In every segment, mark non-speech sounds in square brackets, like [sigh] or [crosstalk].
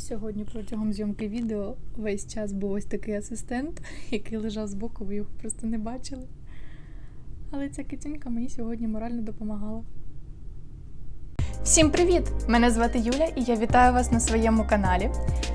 сьогодні протягом зйомки відео весь час був ось такий асистент, який лежав збоку, ви його просто не бачили. Але ця китюнька мені сьогодні морально допомагала. Всім привіт! Мене звати Юля і я вітаю вас на своєму каналі.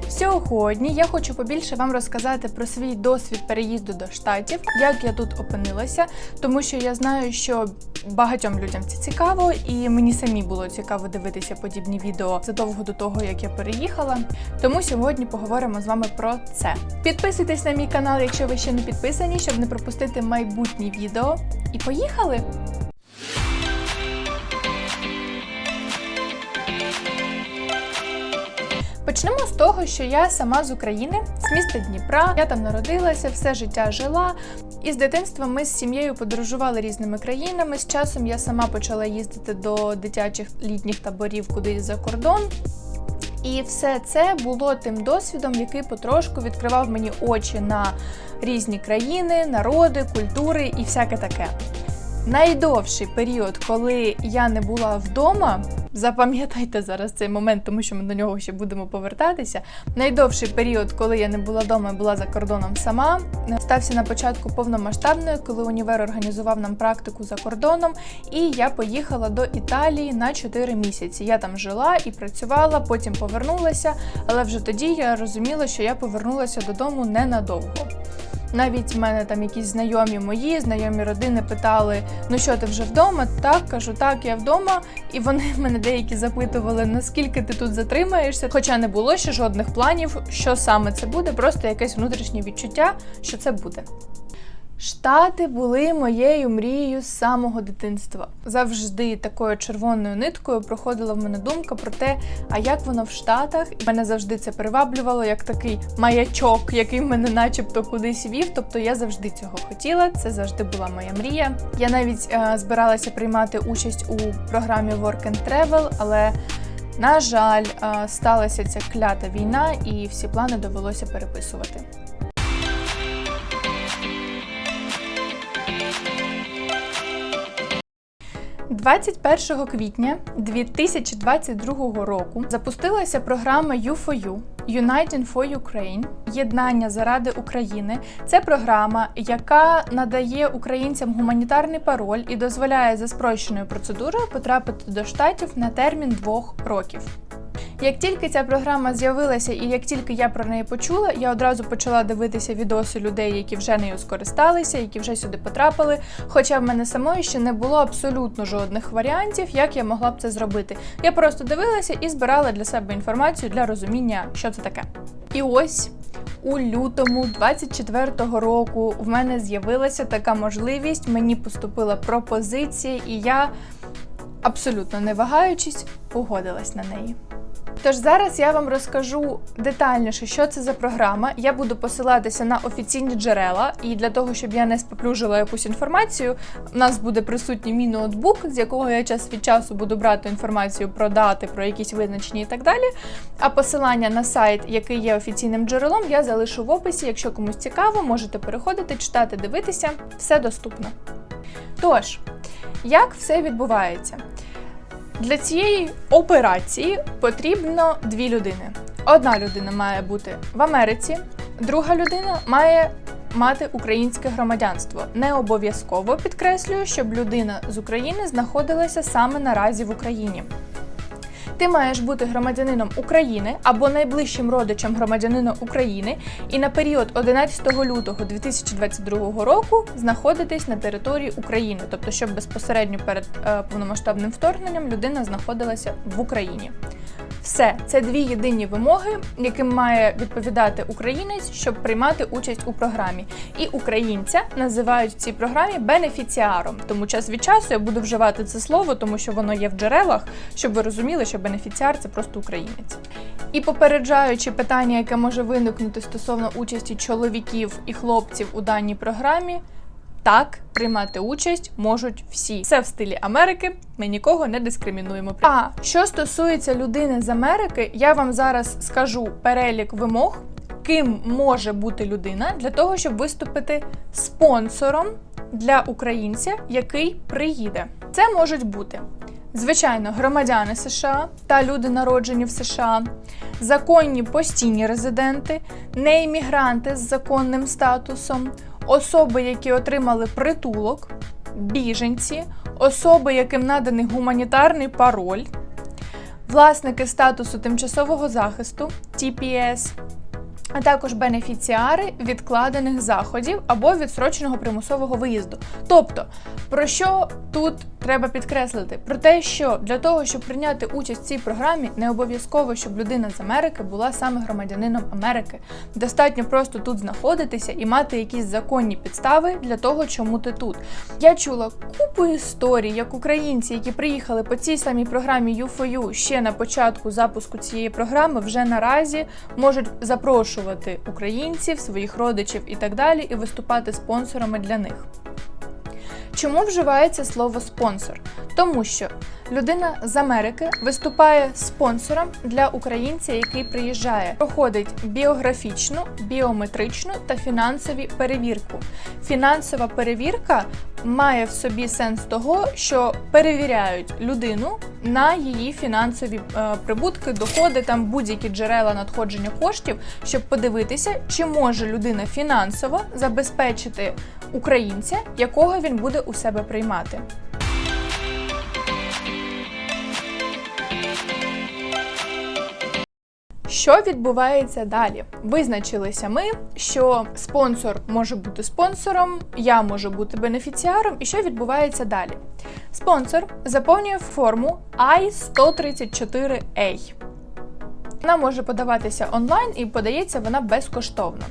Сьогодні я хочу побільше вам розказати про свій досвід переїзду до Штатів, як я тут опинилася, тому що я знаю, що багатьом людям це цікаво, і мені самі було цікаво дивитися подібні відео задовго до того, як я переїхала. Тому сьогодні поговоримо з вами про це. Підписуйтесь на мій канал, якщо ви ще не підписані, щоб не пропустити майбутні відео. І поїхали! Почнемо з того, що я сама з України, з міста Дніпра. Я там народилася, все життя жила. І з дитинства ми з сім'єю подорожували різними країнами. З часом я сама почала їздити до дитячих літніх таборів кудись за кордон. І все це було тим досвідом, який потрошку відкривав мені очі на різні країни, народи, культури і всяке таке. Найдовший період, коли я не була вдома, запам'ятайте зараз цей момент, тому що ми до нього ще будемо повертатися. Найдовший період, коли я не була вдома, була за кордоном сама, стався на початку повномасштабної, коли універ організував нам практику за кордоном, і я поїхала до Італії на 4 місяці. Я там жила і працювала, потім повернулася, але вже тоді я розуміла, що я повернулася додому ненадовго. Навіть в мене там якісь знайомі мої, знайомі родини питали: ну що ти вже вдома? Так, кажу, так, я вдома. І вони [laughs] мене деякі запитували, наскільки ти тут затримаєшся. Хоча не було ще жодних планів, що саме це буде, просто якесь внутрішнє відчуття, що це буде. Штати були моєю мрією з самого дитинства. Завжди такою червоною ниткою проходила в мене думка про те, а як воно в Штатах. І мене завжди це приваблювало як такий маячок, який мене начебто кудись вів. Тобто я завжди цього хотіла. Це завжди була моя мрія. Я навіть е, збиралася приймати участь у програмі Work and Travel, але на жаль, е, сталася ця клята війна, і всі плани довелося переписувати. 21 квітня 2022 року запустилася програма U4U Uniting for Ukraine Єднання заради України. Це програма, яка надає українцям гуманітарний пароль і дозволяє за спрощеною процедурою потрапити до штатів на термін двох років. Як тільки ця програма з'явилася, і як тільки я про неї почула, я одразу почала дивитися відоси людей, які вже нею скористалися, які вже сюди потрапили. Хоча в мене самої ще не було абсолютно жодних варіантів, як я могла б це зробити. Я просто дивилася і збирала для себе інформацію для розуміння, що це таке. І ось. У лютому 24-го року в мене з'явилася така можливість. Мені поступила пропозиція, і я абсолютно не вагаючись погодилась на неї. Тож зараз я вам розкажу детальніше, що це за програма. Я буду посилатися на офіційні джерела, і для того, щоб я не споплюжила якусь інформацію, у нас буде присутній мій ноутбук, з якого я час від часу буду брати інформацію про дати, про якісь визначення і так далі. А посилання на сайт, який є офіційним джерелом, я залишу в описі. Якщо комусь цікаво, можете переходити, читати, дивитися, все доступно. Тож, як все відбувається? Для цієї операції потрібно дві людини. Одна людина має бути в Америці, друга людина має мати українське громадянство. Не обов'язково підкреслюю, щоб людина з України знаходилася саме наразі в Україні. Ти маєш бути громадянином України або найближчим родичем громадянина України і на період 11 лютого 2022 року знаходитись на території України, тобто, щоб безпосередньо перед е, повномасштабним вторгненням людина знаходилася в Україні. Все, це дві єдині вимоги, яким має відповідати українець, щоб приймати участь у програмі. І українця називають в цій програмі бенефіціаром. Тому час від часу я буду вживати це слово, тому що воно є в джерелах, щоб ви розуміли, що бенефіціар це просто українець. І попереджаючи питання, яке може виникнути стосовно участі чоловіків і хлопців у даній програмі. Так, приймати участь можуть всі. Все в стилі Америки. Ми нікого не дискримінуємо. А що стосується людини з Америки, я вам зараз скажу перелік вимог, ким може бути людина для того, щоб виступити спонсором для українця, який приїде. Це можуть бути Звичайно, громадяни США та люди, народжені в США, законні постійні резиденти, неіммігранти з законним статусом, особи, які отримали притулок, біженці, особи, яким наданий гуманітарний пароль, власники статусу тимчасового захисту TPS, а також бенефіціари відкладених заходів або відсроченого примусового виїзду. Тобто, про що тут треба підкреслити? Про те, що для того, щоб прийняти участь в цій програмі, не обов'язково, щоб людина з Америки була саме громадянином Америки. Достатньо просто тут знаходитися і мати якісь законні підстави для того, чому ти тут. Я чула купу історій, як українці, які приїхали по цій самій програмі U4U ще на початку запуску цієї програми, вже наразі можуть запрошувати українців, своїх родичів і так далі, і виступати спонсорами для них. Чому вживається слово спонсор? Тому що людина з Америки виступає спонсором для українця, який приїжджає, проходить біографічну, біометричну та фінансові перевірку. Фінансова перевірка має в собі сенс того, що перевіряють людину на її фінансові е, прибутки, доходи, там будь-які джерела надходження коштів, щоб подивитися, чи може людина фінансово забезпечити українця, якого він буде у себе приймати. Що відбувається далі? Визначилися ми, що спонсор може бути спонсором, я можу бути бенефіціаром, і що відбувається далі? Спонсор заповнює форму I-134A. Вона може подаватися онлайн і подається вона безкоштовно.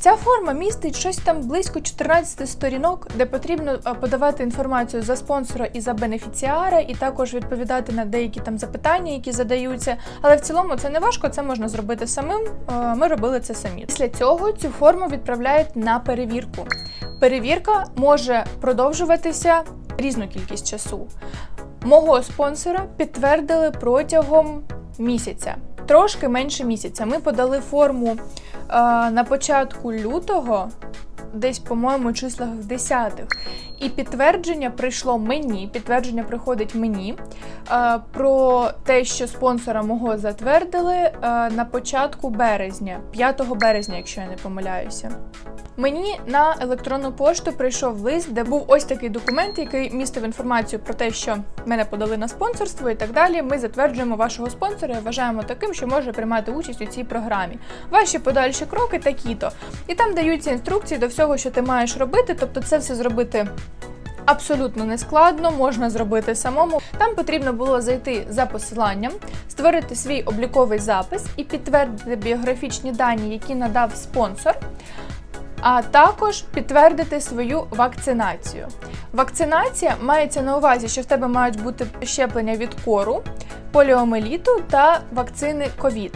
Ця форма містить щось там близько 14 сторінок, де потрібно е, подавати інформацію за спонсора і за бенефіціара, і також відповідати на деякі там запитання, які задаються. Але в цілому це не важко, це можна зробити самим. Е, Ми робили це самі. Після цього цю форму відправляють на перевірку. Перевірка може продовжуватися різну кількість часу. Мого спонсора підтвердили протягом місяця. Трошки менше місяця. Ми подали форму е, на початку лютого, десь, по-моєму, числах в десятих. І підтвердження прийшло мені. Підтвердження приходить мені е, про те, що спонсора мого затвердили е, на початку березня, 5 березня, якщо я не помиляюся. Мені на електронну пошту прийшов лист, де був ось такий документ, який містив інформацію про те, що мене подали на спонсорство і так далі. Ми затверджуємо вашого спонсора і вважаємо таким, що може приймати участь у цій програмі. Ваші подальші кроки такі-то. І там даються інструкції до всього, що ти маєш робити, тобто це все зробити. Абсолютно не складно, можна зробити самому. Там потрібно було зайти за посиланням, створити свій обліковий запис і підтвердити біографічні дані, які надав спонсор а також підтвердити свою вакцинацію. Вакцинація мається на увазі, що в тебе мають бути щеплення від кору, поліомеліту та вакцини ковід.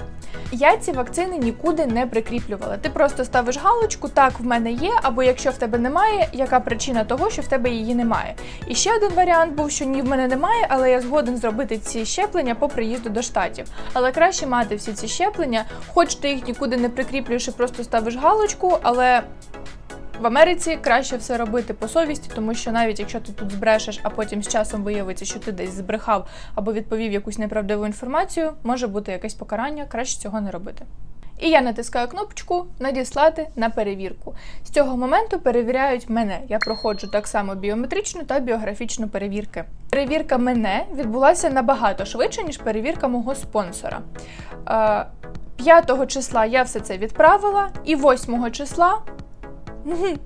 Я ці вакцини нікуди не прикріплювала. Ти просто ставиш галочку, так в мене є, або якщо в тебе немає, яка причина того, що в тебе її немає. І ще один варіант був, що ні в мене немає, але я згоден зробити ці щеплення по приїзду до штатів. Але краще мати всі ці щеплення, хоч ти їх нікуди не прикріплюєш і просто ставиш галочку, але. В Америці краще все робити по совісті, тому що навіть якщо ти тут збрешеш, а потім з часом виявиться, що ти десь збрехав або відповів якусь неправдиву інформацію, може бути якесь покарання, краще цього не робити. І я натискаю кнопочку Надіслати на перевірку. З цього моменту перевіряють мене. Я проходжу так само біометричну та біографічну перевірки. Перевірка мене відбулася набагато швидше, ніж перевірка мого спонсора. 5 числа я все це відправила, і 8 числа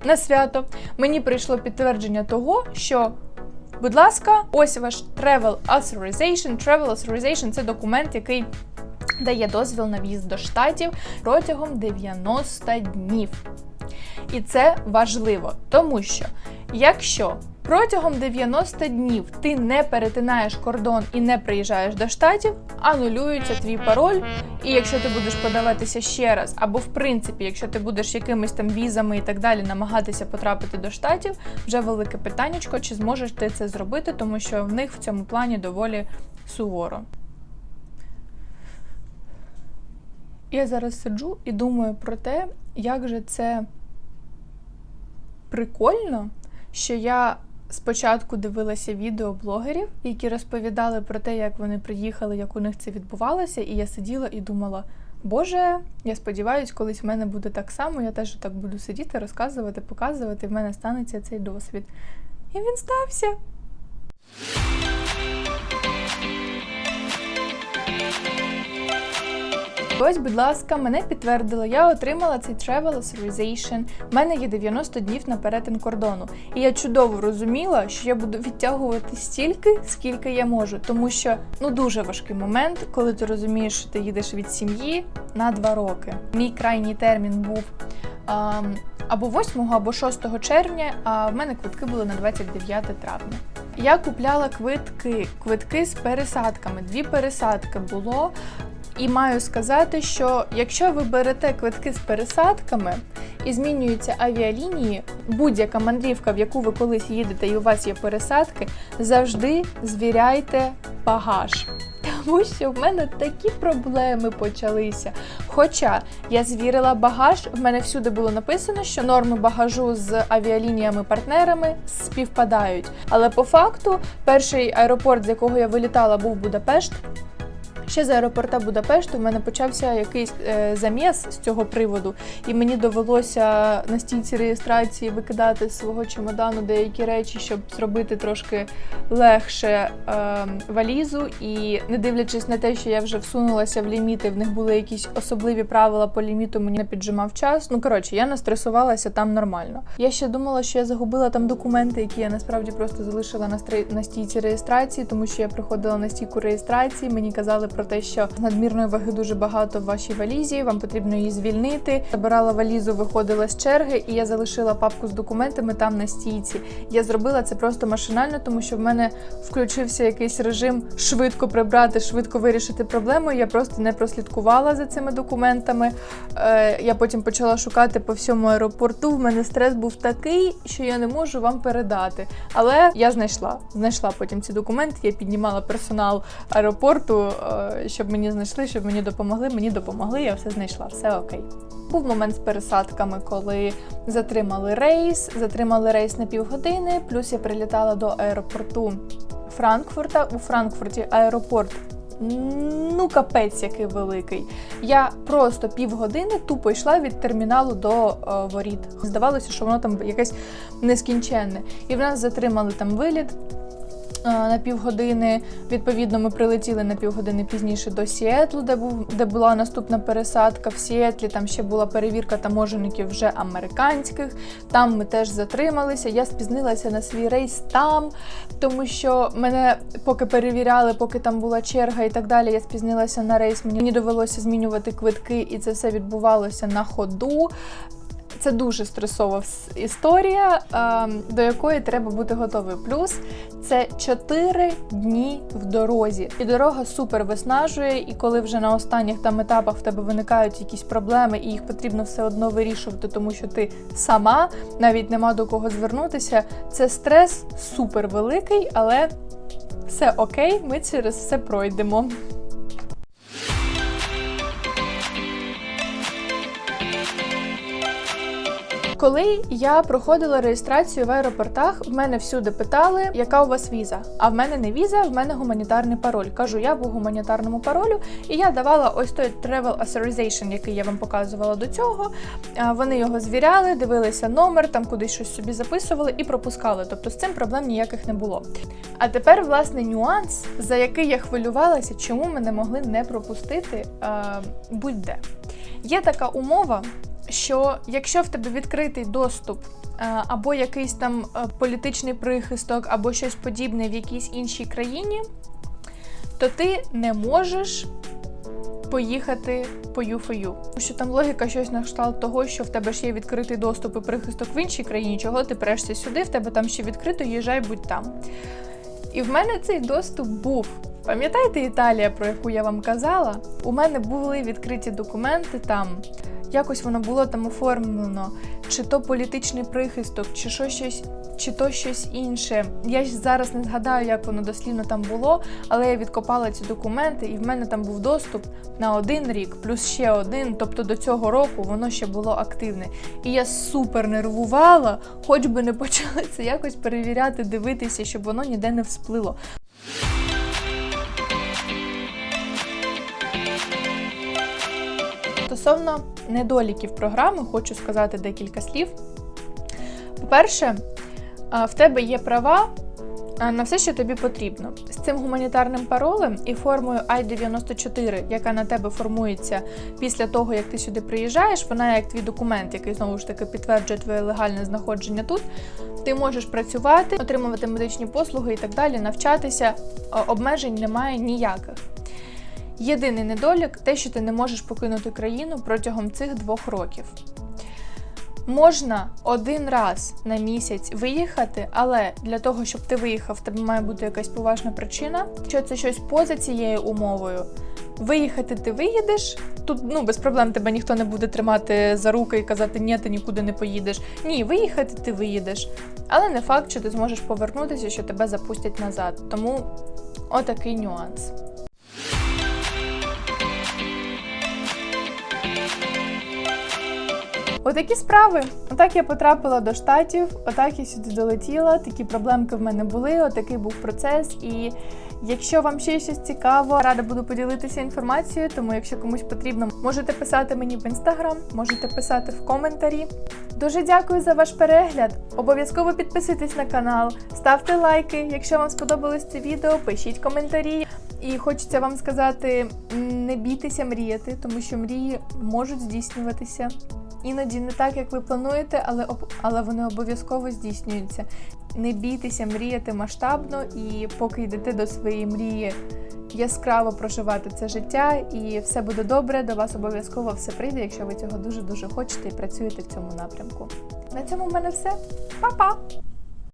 на свято мені прийшло підтвердження того, що, будь ласка, ось ваш Travel Authorization. Travel Authorization – це документ, який дає дозвіл на в'їзд до штатів протягом 90 днів. І це важливо, тому що якщо протягом 90 днів ти не перетинаєш кордон і не приїжджаєш до штатів, анулюється твій пароль. І якщо ти будеш подаватися ще раз, або в принципі, якщо ти будеш якимись там візами і так далі намагатися потрапити до штатів, вже велике питаннячко, чи зможеш ти це зробити, тому що в них в цьому плані доволі суворо. Я зараз сиджу і думаю про те, як же це прикольно, що я спочатку дивилася відео блогерів, які розповідали про те, як вони приїхали, як у них це відбувалося, і я сиділа і думала. Боже, я сподіваюся, колись в мене буде так само. Я теж так буду сидіти, розказувати, показувати. В мене станеться цей досвід. І він стався. Ось, будь ласка, мене підтвердило, я отримала цей Travel Authorization. У мене є 90 днів на перетин кордону. І я чудово розуміла, що я буду відтягувати стільки, скільки я можу, тому що ну дуже важкий момент, коли ти розумієш, що ти їдеш від сім'ї на 2 роки. Мій крайній термін був. а, або 8, або 6 червня, а в мене квитки були на 29 травня. Я купляла квитки, квитки з пересадками. Дві пересадки було. І маю сказати, що якщо ви берете квитки з пересадками і змінюються авіалінії, будь-яка мандрівка, в яку ви колись їдете, і у вас є пересадки, завжди звіряйте багаж. Тому що в мене такі проблеми почалися. Хоча я звірила багаж, в мене всюди було написано, що норми багажу з авіалініями-партнерами співпадають. Але по факту, перший аеропорт, з якого я вилітала, був Будапешт. Ще з аеропорта Будапешту в мене почався якийсь е, заміс з цього приводу, і мені довелося на стійці реєстрації викидати з свого чемодану деякі речі, щоб зробити трошки легше е, валізу. І не дивлячись на те, що я вже всунулася в ліміти, в них були якісь особливі правила по ліміту, мені не піджимав час. Ну коротше, я настресувалася там нормально. Я ще думала, що я загубила там документи, які я насправді просто залишила на стійці реєстрації, тому що я приходила на стійку реєстрації. Мені казали про те, що надмірної ваги дуже багато в вашій валізі. Вам потрібно її звільнити. Забирала валізу, виходила з черги, і я залишила папку з документами там на стійці. Я зробила це просто машинально, тому що в мене включився якийсь режим швидко прибрати, швидко вирішити проблему. Я просто не прослідкувала за цими документами. Е, я потім почала шукати по всьому аеропорту. В мене стрес був такий, що я не можу вам передати. Але я знайшла. Знайшла потім ці документи. Я піднімала персонал аеропорту, е, щоб мені знайшли, щоб мені допомогли. Мені допомогли, я все знайшла, все окей. Був момент з пересадками, коли затримали рейс, затримали рейс на півгодини, плюс я прилітала до аеропорту Франкфурта. У Франкфурті аеропорт. Ну, капець, який великий. Я просто півгодини тупо йшла від терміналу до е, воріт. Здавалося, що воно там якесь нескінченне. І в нас затримали там виліт на півгодини. Відповідно, ми прилетіли на півгодини пізніше до Сіетлу, де був де була наступна пересадка. В Сіетлі там ще була перевірка таможенників вже американських. Там ми теж затрималися. Я спізнилася на свій рейс там, тому що мене поки перевіряли, поки там була черга і так далі. Я спізнилася на рейс. Мені довелося змінювати квитки, і це все відбувалося на ходу. Це дуже стресова історія, ем, до якої треба бути готовою. Плюс це 4 дні в дорозі, і дорога супер виснажує. І коли вже на останніх там етапах в тебе виникають якісь проблеми, і їх потрібно все одно вирішувати, тому що ти сама навіть нема до кого звернутися. Це стрес супер великий, але все окей, ми через все пройдемо. Коли я проходила реєстрацію в аеропортах, в мене всюди питали, яка у вас віза. А в мене не віза, в мене гуманітарний пароль. Кажу, я по гуманітарному паролю, і я давала ось той Travel Authorization, який я вам показувала до цього. Вони його звіряли, дивилися номер, там кудись щось собі записували і пропускали. Тобто з цим проблем ніяких не було. А тепер, власне, нюанс, за який я хвилювалася, чому мене могли не пропустити будь-де. Є така умова, що якщо в тебе відкритий доступ е, або якийсь там е, політичний прихисток, або щось подібне в якійсь іншій країні, то ти не можеш поїхати по UFOU. Тому що там логіка щось на кшталт того, що в тебе ж є відкритий доступ і прихисток в іншій країні, чого ти прешся сюди, в тебе там ще відкрито, їжджай, будь там. І в мене цей доступ був. Пам'ятаєте Італія, про яку я вам казала? У мене були відкриті документи там. Якось воно було там оформлено, чи то політичний прихисток, чи що щось. чи то щось інше. Я ж зараз не згадаю, як воно дослівно там було, але я відкопала ці документи, і в мене там був доступ на один рік, плюс ще один. Тобто до цього року воно ще було активне. І я супер нервувала, хоч би не [laughs] почали це якось перевіряти, дивитися, щоб воно ніде не всплило. Стосовно недоліків програми, хочу сказати декілька слів. По-перше, в тебе є права на все, що тобі потрібно. З цим гуманітарним паролем і формою I-94, яка на тебе формується після того, як ти сюди приїжджаєш, вона як твій документ, який знову ж таки підтверджує твоє легальне знаходження тут. Ти можеш працювати, отримувати медичні послуги і так далі, навчатися. Обмежень немає ніяких. Єдиний недолік те, що ти не можеш покинути країну протягом цих двох років. Можна один раз на місяць виїхати, але для того, щоб ти виїхав, тебе має бути якась поважна причина. Якщо це щось поза цією умовою, виїхати ти виїдеш. Тут ну без проблем тебе ніхто не буде тримати за руки і казати, ні, ти нікуди не поїдеш. Ні, виїхати ти виїдеш. Але не факт, що ти зможеш повернутися, що тебе запустять назад. Тому отакий нюанс. Отакі справи. Отак я потрапила до штатів, отак я сюди долетіла. Такі проблемки в мене були. Отакий був процес. І якщо вам ще щось цікаво, рада буду поділитися інформацією. Тому, якщо комусь потрібно, можете писати мені в інстаграм, можете писати в коментарі. Дуже дякую за ваш перегляд. Обов'язково підписуйтесь на канал, ставте лайки. Якщо вам сподобалось це відео, пишіть коментарі. І хочеться вам сказати: не бійтеся мріяти, тому що мрії можуть здійснюватися. Іноді не так, як ви плануєте, але але вони обов'язково здійснюються. Не бійтеся мріяти масштабно, і поки йдете до своєї мрії, яскраво проживати це життя, і все буде добре. До вас обов'язково все прийде, якщо ви цього дуже дуже хочете і працюєте в цьому напрямку. На цьому в мене все. Па-па!